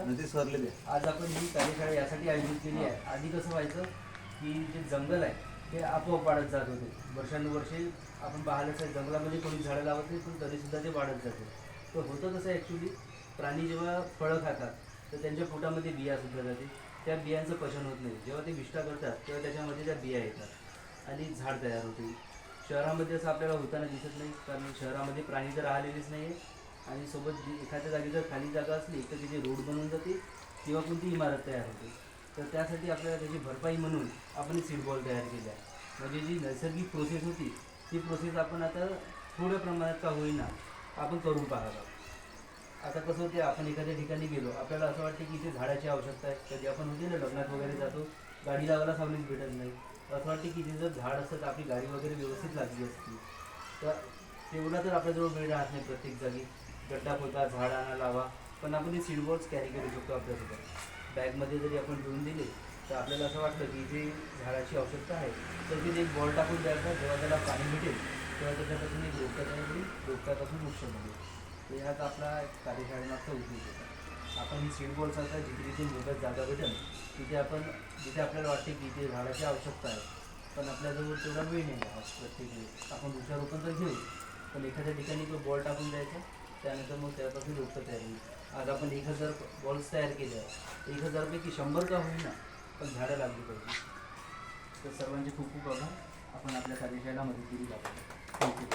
आज आपण ही कार्यशाळा यासाठी आयोजित केली आहे आधी कसं व्हायचं की जे जंगल आहे ते आपोआप वाढत जात होते. वर्षानुवर्षे आपण पाहिलंच आहे जंगलामध्ये कोणी झाडं लावत नाही पण तरीसुद्धा ते वाढत जाते तर होतं कसं ॲक्च्युली प्राणी जेव्हा फळं खातात तर त्यांच्या पोटामध्ये बिया सुद्धा जाते. त्या बियांचं पचन होत नाही. जेव्हा ते विष्ठा करतात तेव्हा त्याच्यामध्ये त्या बिया येतात आणि झाड तयार होते. शहरामध्ये असं आपल्याला होताना दिसत नाही कारण शहरामध्ये प्राणी तर राहिलेलेच नाही आहे आणि सोबत जी- एखाद्या जागी जर खाली जागा असली तर तिथे रोड बनून जाते किंवा कोणती इमारत तयार होते तर त्यासाठी आपल्याला त्याची भरपाई म्हणून आपण सीडबॉल तयार केला आहे म्हणजे जी नैसर्गिक प्रोसेस होती ती प्रोसेस आपण आता थोड्या प्रमाणात का होईना आपण करून पाहत आहोत. आता कसं होते आपण एखाद्या ठिकाणी गेलो आपल्याला असं वाटतं की इथे झाडाची आवश्यकता आहे. कधी आपण होते ना लग्नात वगैरे जातो गाडी लावायला सावलीच भेटत नाही. असं वाटते की इथे जर झाड असतं तर आपली गाडी वगैरे व्यवस्थित लागली असती. तर तेवढा तर आपल्याजवळ वेळ राहत नाही प्रत्येक जागी. गड्डा खोदा झाड आणा लावा. पण आपण ते सीडबॉल्स कॅरी करू शकतो आपल्यासोबत. बॅगमध्ये जरी आपण घेऊन दिले तर आपल्याला असं वाटतं की जे झाडाची आवश्यकता आहे तर तिथे एक बॉल टाकून द्यायचा जेव्हा त्याला पाणी भेटेल तेव्हा त्याच्यापासून एक रोपटा तयार रोपट्यापासून वृक्ष बनेल तर ह्याच आपला कार्यशाळेमागचा उद्देश होता. आपण ही सीड आता जिथे जिथे मोठ्यात जागा भेटेल तिथे आपण जिथे आपल्याला वाटते की इथे झाडाची आवश्यकता आहे पण आपल्याजवळ तेवढा वेळ नाही प्रत्येक वेळी आपण वृक्षारोपण तर घेऊ पण एखाद्या ठिकाणी तो बॉल टाकून द्यायचा. त्यानंतर मग त्यापासून रोपटं तयार. होईल आज आपण एक हजार बॉल्स तयार केले आहे एक हजारपैकी शंभर का होईना पण झाडं लागली पाहिजे. तर सर्वांचे खूप खूप आभार. आपण आपल्या कार्यशाळेला मदत केली. जातो थँक्यू